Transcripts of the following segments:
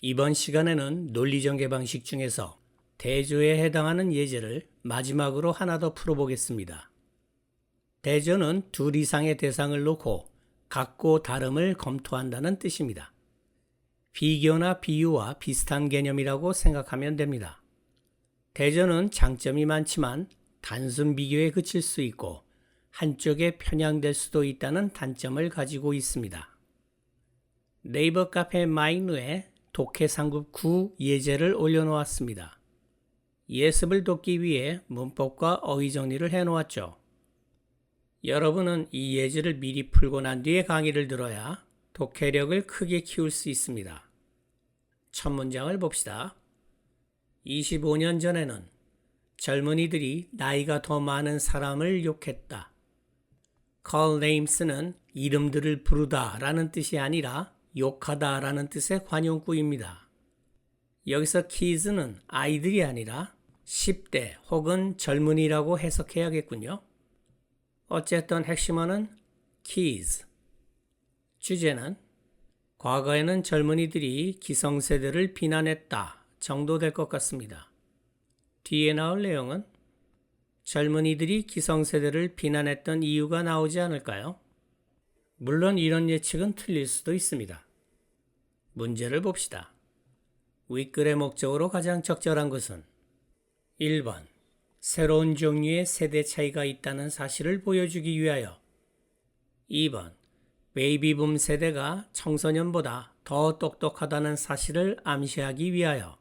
이번 시간에는 논리전개 방식 중에서 대조에 해당하는 예제를 마지막으로 하나 더 풀어보겠습니다. 대조는 둘 이상의 대상을 놓고 같고 다름을 검토한다는 뜻입니다. 비교나 비유와 비슷한 개념이라고 생각하면 됩니다. 대조는 장점이 많지만 단순 비교에 그칠 수 있고 한쪽에 편향될 수도 있다는 단점을 가지고 있습니다. 네이버 카페 마이누에 독해 상급 9 예제를 올려놓았습니다. 예습을 돕기 위해 문법과 어휘 정리를 해놓았죠. 여러분은 이 예제를 미리 풀고 난 뒤에 강의를 들어야 독해력을 크게 키울 수 있습니다. 첫 문장을 봅시다. 25년 전에는 젊은이들이 나이가 더 많은 사람을 욕했다. call names는 이름들을 부르다 라는 뜻이 아니라 욕하다 라는 뜻의 관용구입니다. 여기서 kids는 아이들이 아니라 10대 혹은 젊은이라고 해석해야겠군요. 어쨌든 핵심어는 kids. 주제는 과거에는 젊은이들이 기성세대를 비난했다 정도 될 것 같습니다. 뒤에 나올 내용은 젊은이들이 기성세대를 비난했던 이유가 나오지 않을까요? 물론 이런 예측은 틀릴 수도 있습니다. 문제를 봅시다. 윗글의 목적으로 가장 적절한 것은 1번 새로운 종류의 세대 차이가 있다는 사실을 보여주기 위하여. 2번 베이비붐 세대가 청소년보다 더 똑똑하다는 사실을 암시하기 위하여.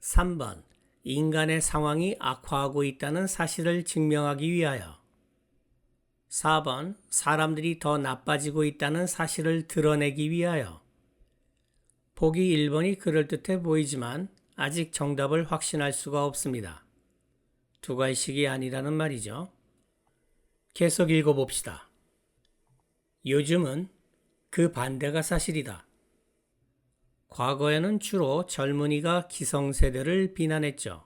3번 인간의 상황이 악화하고 있다는 사실을 증명하기 위하여. 4번 사람들이 더 나빠지고 있다는 사실을 드러내기 위하여 보기 1번이 그럴듯해 보이지만 아직 정답을 확신할 수가 없습니다. 두 갈식이 아니라는 말이죠. 계속 읽어봅시다. 요즘은 그 반대가 사실이다. 과거에는 주로 젊은이가 기성세대를 비난했죠.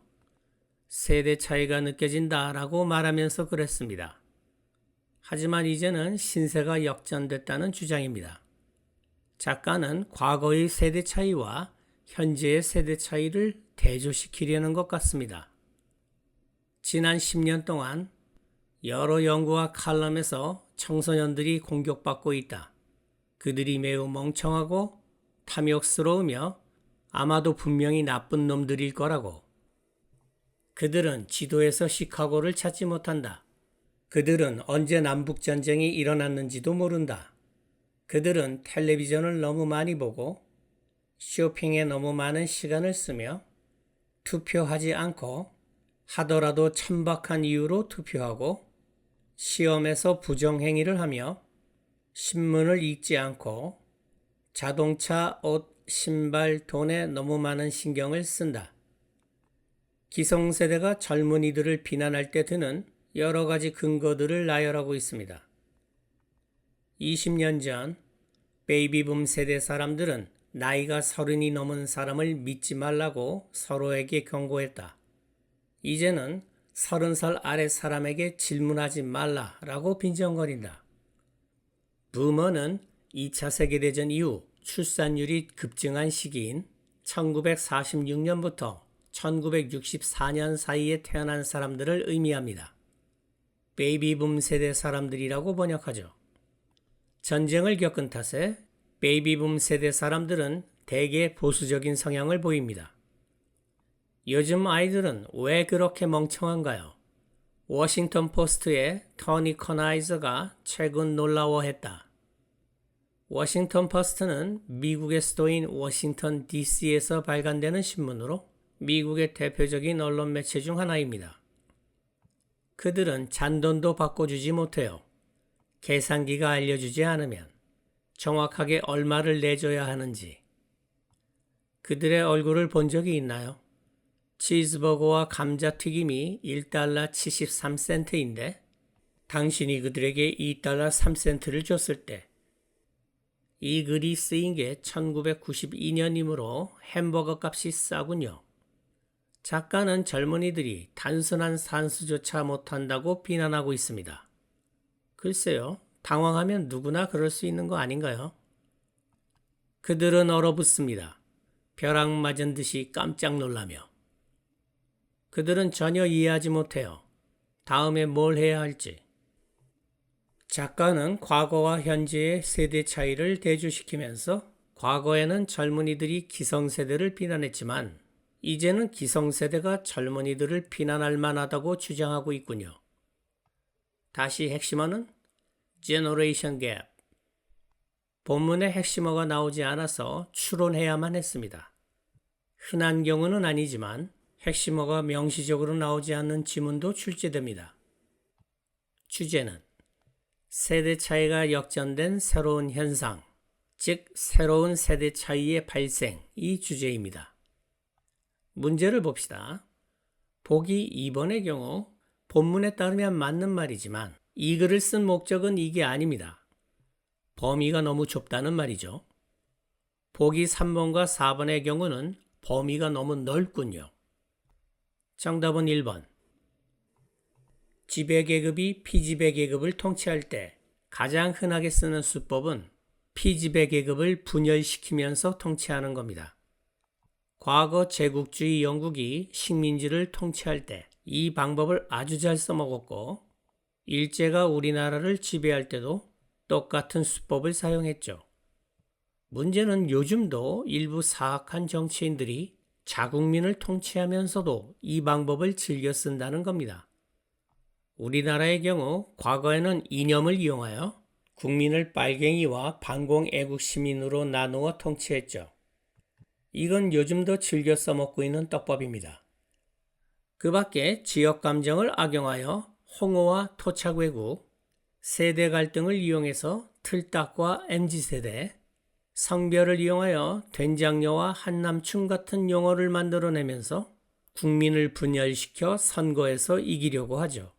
세대 차이가 느껴진다라고 말하면서 그랬습니다. 하지만 이제는 신세가 역전됐다는 주장입니다. 작가는 과거의 세대 차이와 현재의 세대 차이를 대조시키려는 것 같습니다. 지난 10년 동안 여러 연구와 칼럼에서 청소년들이 공격받고 있다. 그들이 매우 멍청하고 탐욕스러우며 아마도 분명히 나쁜 놈들일 거라고. 그들은 지도에서 시카고를 찾지 못한다. 그들은 언제 남북전쟁이 일어났는지도 모른다. 그들은 텔레비전을 너무 많이 보고 쇼핑에 너무 많은 시간을 쓰며 투표하지 않고 하더라도 천박한 이유로 투표하고 시험에서 부정행위를 하며 신문을 읽지 않고 자동차, 옷, 신발, 돈에 너무 많은 신경을 쓴다. 기성세대가 젊은이들을 비난할 때 드는 여러 가지 근거들을 나열하고 있습니다. 20년 전 베이비붐 세대 사람들은 나이가 서른이 넘은 사람을 믿지 말라고 서로에게 경고했다. 이제는 서른 살 아래 사람에게 질문하지 말라라고 빈정거린다. 부머는 2차 세계대전 이후 출산율이 급증한 시기인 1946년부터 1964년 사이에 태어난 사람들을 의미합니다. 베이비붐 세대 사람들이라고 번역하죠. 전쟁을 겪은 탓에 베이비붐 세대 사람들은 대개 보수적인 성향을 보입니다. 요즘 아이들은 왜 그렇게 멍청한가요? 워싱턴 포스트의 터니 커나이저가 최근 놀라워했다. 워싱턴 포스트는 미국의 수도인 워싱턴 DC에서 발간되는 신문으로 미국의 대표적인 언론 매체 중 하나입니다. 그들은 잔돈도 바꿔주지 못해요. 계산기가 알려주지 않으면 정확하게 얼마를 내줘야 하는지. 그들의 얼굴을 본 적이 있나요? 치즈버거와 감자튀김이 1달러 73센트인데 당신이 그들에게 2달러 3센트를 줬을 때 이 글이 쓰인 게 1992년이므로 햄버거 값이 싸군요. 작가는 젊은이들이 단순한 산수조차 못한다고 비난하고 있습니다. 글쎄요, 당황하면 누구나 그럴 수 있는 거 아닌가요? 그들은 얼어붙습니다. 벼락 맞은 듯이 깜짝 놀라며 그들은 전혀 이해하지 못해요. 다음에 뭘 해야 할지. 작가는 과거와 현재의 세대 차이를 대조시키면서 과거에는 젊은이들이 기성세대를 비난했지만 이제는 기성세대가 젊은이들을 비난할 만하다고 주장하고 있군요. 다시 핵심어는 Generation Gap. 본문에 핵심어가 나오지 않아서 추론해야만 했습니다. 흔한 경우는 아니지만 핵심어가 명시적으로 나오지 않는 지문도 출제됩니다. 주제는 세대 차이가 역전된 새로운 현상, 즉 새로운 세대 차이의 발생 이 주제입니다. 문제를 봅시다. 보기 2번의 경우 본문에 따르면 맞는 말이지만 이 글을 쓴 목적은 이게 아닙니다. 범위가 너무 좁다는 말이죠. 보기 3번과 4번의 경우는 범위가 너무 넓군요. 정답은 1번. 지배 계급이 피지배 계급을 통치할 때 가장 흔하게 쓰는 수법은 피지배 계급을 분열시키면서 통치하는 겁니다. 과거 제국주의 영국이 식민지를 통치할 때 이 방법을 아주 잘 써먹었고 일제가 우리나라를 지배할 때도 똑같은 수법을 사용했죠. 문제는 요즘도 일부 사악한 정치인들이 자국민을 통치하면서도 이 방법을 즐겨 쓴다는 겁니다. 우리나라의 경우 과거에는 이념을 이용하여 국민을 빨갱이와 반공 애국 시민으로 나누어 통치했죠. 이건 요즘도 즐겨 써먹고 있는 떡밥입니다. 그 밖에 지역 감정을 악용하여 홍어와 토착 왜국, 세대 갈등을 이용해서 틀딱과 MZ세대, 성별을 이용하여 된장녀와 한남충 같은 용어를 만들어내면서 국민을 분열시켜 선거에서 이기려고 하죠.